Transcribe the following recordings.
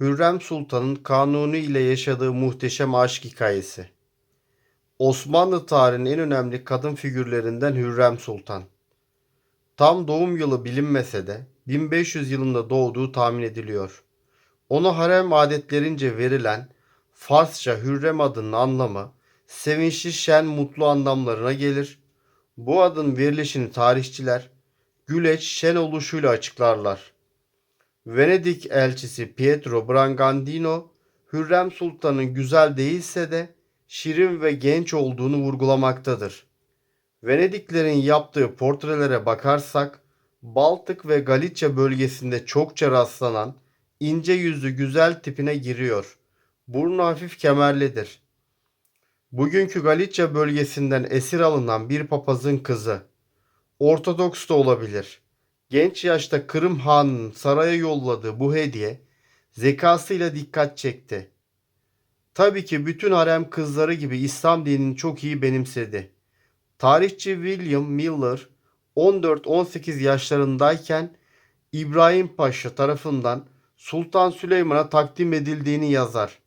Hürrem Sultan'ın Kanuni ile yaşadığı muhteşem aşk hikayesi. Osmanlı tarihinin en önemli kadın figürlerinden Hürrem Sultan. Tam doğum yılı bilinmese de 1500 yılında doğduğu tahmin ediliyor. Ona harem adetlerince verilen Farsça Hürrem adının anlamı sevinçli, şen, mutlu anlamlarına gelir. Bu adın verilişini tarihçiler güleç, şen oluşuyla açıklarlar. Venedik elçisi Pietro Bragandino, Hürrem Sultan'ın güzel değilse de şirin ve genç olduğunu vurgulamaktadır. Venediklerin yaptığı portrelere bakarsak, Baltık ve Galicia bölgesinde çokça rastlanan ince yüzlü güzel tipine giriyor. Burnu hafif kemerlidir. Bugünkü Galicia bölgesinden esir alınan bir papazın kızı. Ortodoks da olabilir. Genç yaşta Kırım Hanı'nın saraya yolladığı bu hediye zekasıyla dikkat çekti. Tabii ki bütün harem kızları gibi İslam dinini çok iyi benimsedi. Tarihçi William Miller 14-18 yaşlarındayken İbrahim Paşa tarafından Sultan Süleyman'a takdim edildiğini yazar.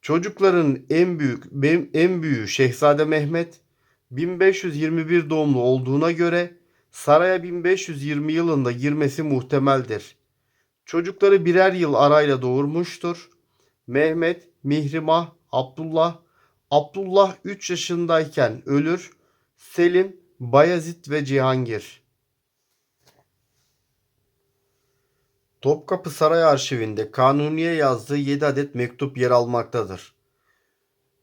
Çocukların en büyük en büyüğü Şehzade Mehmet 1521 doğumlu olduğuna göre saraya 1520 yılında girmesi muhtemeldir. Çocukları birer yıl arayla doğurmuştur. Mehmet, Mihrimah, Abdullah, Abdullah 3 yaşındayken ölür. Selim, Bayezid ve Cihangir. Topkapı Saray Arşivinde Kanuni'ye yazdığı 7 adet mektup yer almaktadır.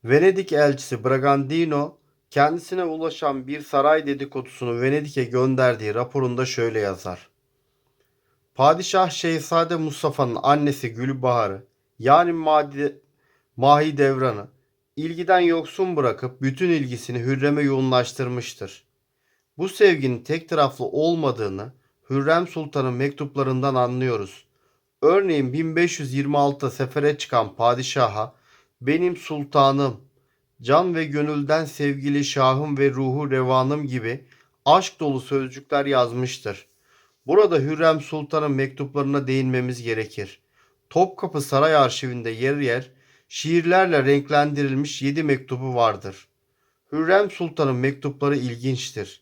Venedik elçisi Bragandino kendisine ulaşan bir saray dedikodusunu Venedik'e gönderdiği raporunda şöyle yazar. Padişah Şehzade Mustafa'nın annesi Gülbahar'ı yani Madi, Mahidevran'ı ilgiden yoksun bırakıp bütün ilgisini Hürrem'e yoğunlaştırmıştır. Bu sevginin tek taraflı olmadığını Hürrem Sultan'ın mektuplarından anlıyoruz. Örneğin 1526'da sefere çıkan padişaha benim sultanım, can ve gönülden sevgili şahım ve ruhu revanım gibi aşk dolu sözcükler yazmıştır. Burada Hürrem Sultan'ın mektuplarına değinmemiz gerekir. Topkapı Saray Arşivinde yer yer şiirlerle renklendirilmiş 7 mektubu vardır. Hürrem Sultan'ın mektupları ilginçtir.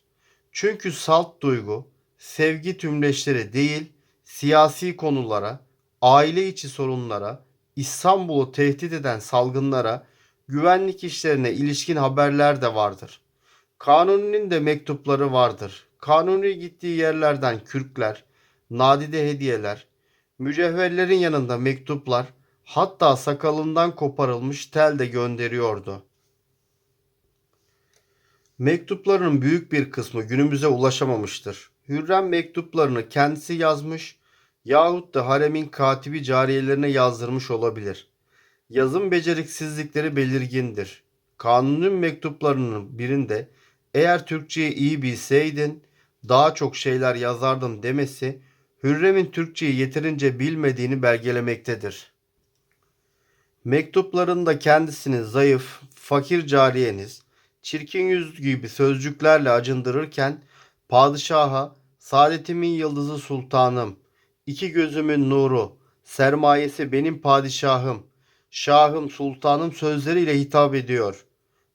Çünkü salt duygu, sevgi tümleşleri değil, siyasi konulara, aile içi sorunlara, İstanbul'u tehdit eden salgınlara, güvenlik işlerine ilişkin haberler de vardır. Kanuni'nin de mektupları vardır. Kanuni gittiği yerlerden kürkler, nadide hediyeler, mücevherlerin yanında mektuplar, hatta sakalından koparılmış tel de gönderiyordu. Mektuplarının büyük bir kısmı günümüze ulaşamamıştır. Hürrem mektuplarını kendisi yazmış yahut da haremin katibi cariyelerine yazdırmış olabilir. Yazım beceriksizlikleri belirgindir. Kanunun mektuplarının birinde eğer Türkçeyi iyi bilseydin daha çok şeyler yazardım demesi Hürrem'in Türkçeyi yeterince bilmediğini belgelemektedir. Mektuplarında kendisini zayıf, fakir cariyeniz, çirkin yüz gibi sözcüklerle acındırırken padişaha saadetimin yıldızı sultanım, iki gözümün nuru, sermayesi benim padişahım, şahım sultanım sözleriyle hitap ediyor.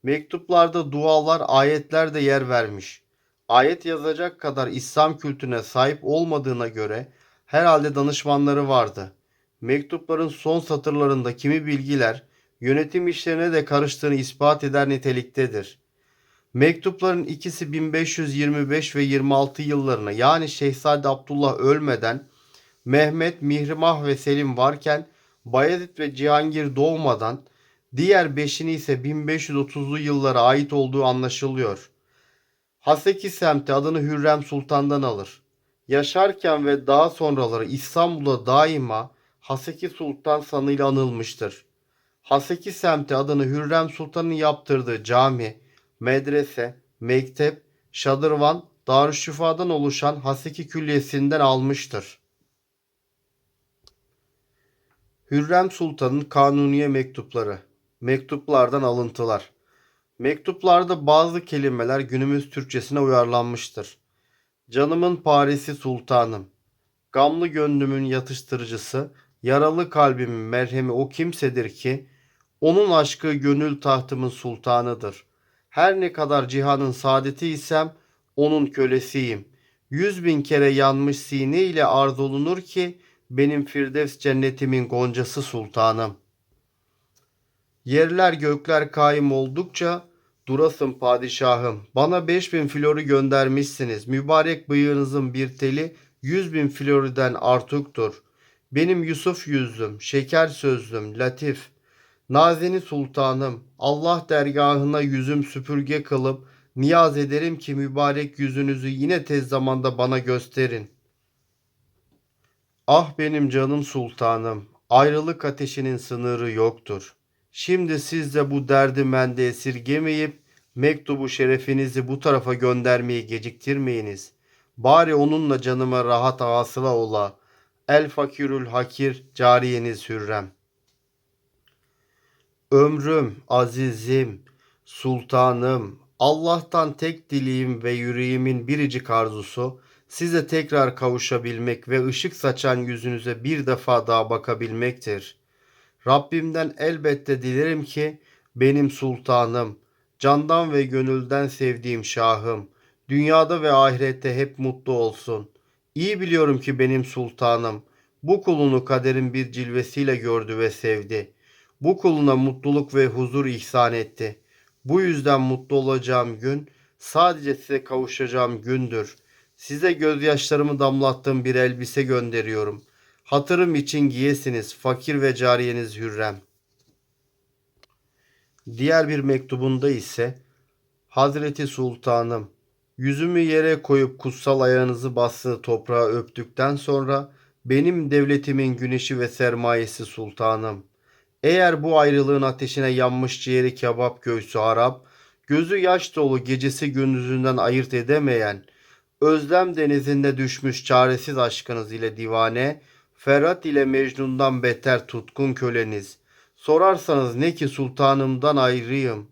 Mektuplarda dualar, ayetler de yer vermiş. Ayet yazacak kadar İslam kültürüne sahip olmadığına göre herhalde danışmanları vardı. Mektupların son satırlarında kimi bilgiler yönetim işlerine de karıştığını ispat eder niteliktedir. Mektupların ikisi 1525 ve 26 yıllarına yani Şehzade Abdullah ölmeden Mehmet, Mihrimah ve Selim varken Bayezid ve Cihangir doğmadan diğer beşini ise 1530'lu yıllara ait olduğu anlaşılıyor. Haseki semti adını Hürrem Sultan'dan alır. Yaşarken ve daha sonraları İstanbul'da daima Haseki Sultan sanıyla anılmıştır. Haseki semti adını Hürrem Sultan'ın yaptırdığı cami, medrese, mektep, şadırvan, Darüşşifa'dan oluşan Haseki Külliyesi'nden almıştır. Hürrem Sultan'ın Kanuniye mektupları. Mektuplardan alıntılar. Mektuplarda bazı kelimeler günümüz Türkçesine uyarlanmıştır. Canımın Paris'i sultanım. Gamlı gönlümün yatıştırıcısı, Yaralı kalbimin merhemi o kimsedir ki, onun aşkı gönül tahtımın sultanıdır. Her ne kadar cihanın saadeti isem, onun kölesiyim. Yüz bin kere yanmış sine ile arz olunur ki, benim Firdevs cennetimin goncası sultanım. Yerler gökler kaim oldukça, durasın padişahım. Bana beş bin flori göndermişsiniz. Mübarek bıyığınızın bir teli yüz bin floriden artuktur. Benim Yusuf yüzlüm, şeker sözlüm, latif, nazeni sultanım, Allah dergahına yüzüm süpürge kılıp, niyaz ederim ki mübarek yüzünüzü yine tez zamanda bana gösterin. Ah benim canım sultanım, ayrılık ateşinin sınırı yoktur. Şimdi siz de bu derdi mende esirgemeyip, mektubu şerefinizi bu tarafa göndermeyi geciktirmeyiniz. Bari onunla canıma rahat hasıla ola. El fakirül hakir cariyeniz Hürrem. Ömrüm, azizim, sultanım, Allah'tan tek dileğim ve yüreğimin biricik arzusu size tekrar kavuşabilmek ve ışık saçan yüzünüze bir defa daha bakabilmektir. Rabbimden elbette dilerim ki benim sultanım, candan ve gönülden sevdiğim şahım, dünyada ve ahirette hep mutlu olsun. İyi biliyorum ki benim sultanım bu kulunu kaderin bir cilvesiyle gördü ve sevdi. Bu kuluna mutluluk ve huzur ihsan etti. Bu yüzden mutlu olacağım gün sadece size kavuşacağım gündür. Size gözyaşlarımı damlattığım bir elbise gönderiyorum. Hatırım için giyesiniz fakir ve cariyeniz Hürrem. Diğer bir mektubunda ise Hazreti Sultanım yüzümü yere koyup kutsal ayağınızı bastığı toprağa öptükten sonra benim devletimin güneşi ve sermayesi sultanım. Eğer bu ayrılığın ateşine yanmış ciğeri kebap göğsü Arap, gözü yaş dolu gecesi gündüzünden ayırt edemeyen, özlem denizinde düşmüş çaresiz aşkınız ile divane, Ferhat ile Mecnun'dan beter tutkun köleniz. Sorarsanız ne ki sultanımdan ayrıyım.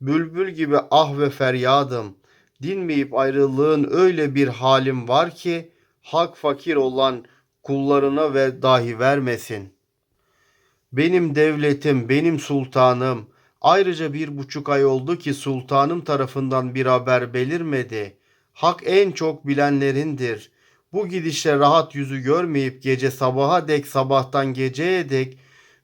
Bülbül gibi ah ve feryadım. Dinmeyip ayrılığın öyle bir halim var ki, hak fakir olan kullarına ve dahi vermesin. Benim devletim, benim sultanım. Ayrıca bir buçuk ay oldu ki sultanım tarafından bir haber belirmedi. Hak en çok bilenlerindir. Bu gidişle rahat yüzü görmeyip gece sabaha dek sabahtan geceye dek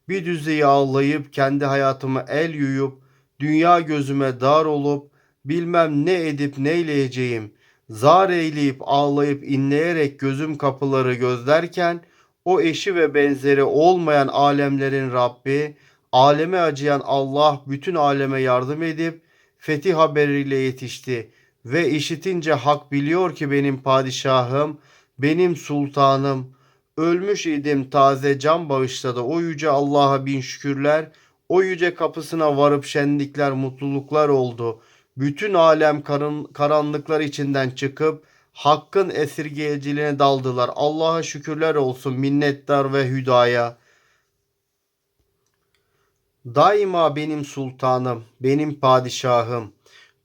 bir düzeyi ağlayıp kendi hayatımı el yuyup dünya gözüme dar olup bilmem ne edip neyleyeceğim zar eyleyip ağlayıp inleyerek gözüm kapıları gözlerken o eşi ve benzeri olmayan alemlerin Rabbi, aleme acıyan Allah bütün aleme yardım edip fetih haberiyle yetişti ve işitince hak biliyor ki benim padişahım, benim sultanım, ölmüş idim taze can bağışladı o yüce Allah'a bin şükürler, o yüce kapısına varıp şenlikler mutluluklar oldu.'' bütün alem karın, karanlıklar içinden çıkıp hakkın esirgeyiciliğine daldılar. Allah'a şükürler olsun minnettar ve hüdaya. Daima benim sultanım, benim padişahım.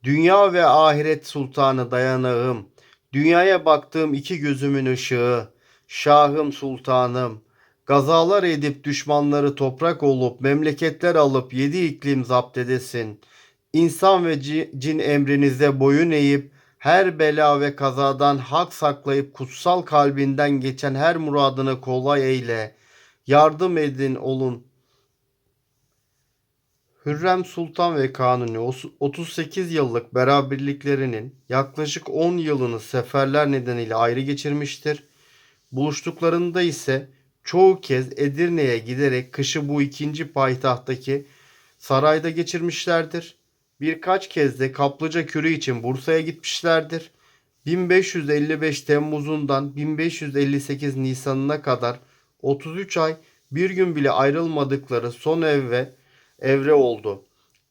Dünya ve ahiret sultanı dayanağım. Dünyaya baktığım iki gözümün ışığı. Şahım sultanım. Gazalar edip düşmanları toprak olup memleketler alıp yedi iklim zapt edesin.'' İnsan ve cin emrinize boyun eğip her bela ve kazadan hak saklayıp kutsal kalbinden geçen her muradını kolay eyle. Yardım edin olun. Hürrem Sultan ve Kanuni 38 yıllık beraberliklerinin yaklaşık 10 yılını seferler nedeniyle ayrı geçirmiştir. Buluştuklarında ise çoğu kez Edirne'ye giderek kışı bu ikinci payitahttaki sarayda geçirmişlerdir. Birkaç kez de kaplıca kürü için Bursa'ya gitmişlerdir. 1555 Temmuz'undan 1558 Nisan'ına kadar 33 ay bir gün bile ayrılmadıkları son ev ve evre oldu.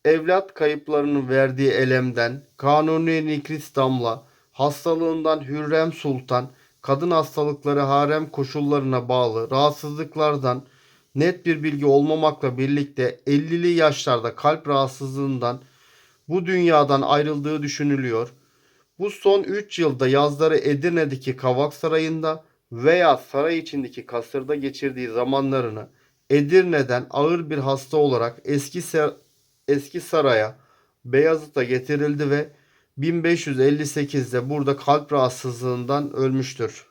Evlat kayıplarının verdiği elemden, Kanuni Nikris Damla, hastalığından Hürrem Sultan, kadın hastalıkları harem koşullarına bağlı rahatsızlıklardan net bir bilgi olmamakla birlikte 50'li yaşlarda kalp rahatsızlığından bu dünyadan ayrıldığı düşünülüyor. Bu son 3 yılda yazları Edirne'deki Kavak Sarayı'nda, veya saray içindeki kasırda geçirdiği zamanlarını Edirne'den ağır bir hasta olarak eski eski saraya Beyazıt'a getirildi ve 1558'de burada kalp rahatsızlığından ölmüştür.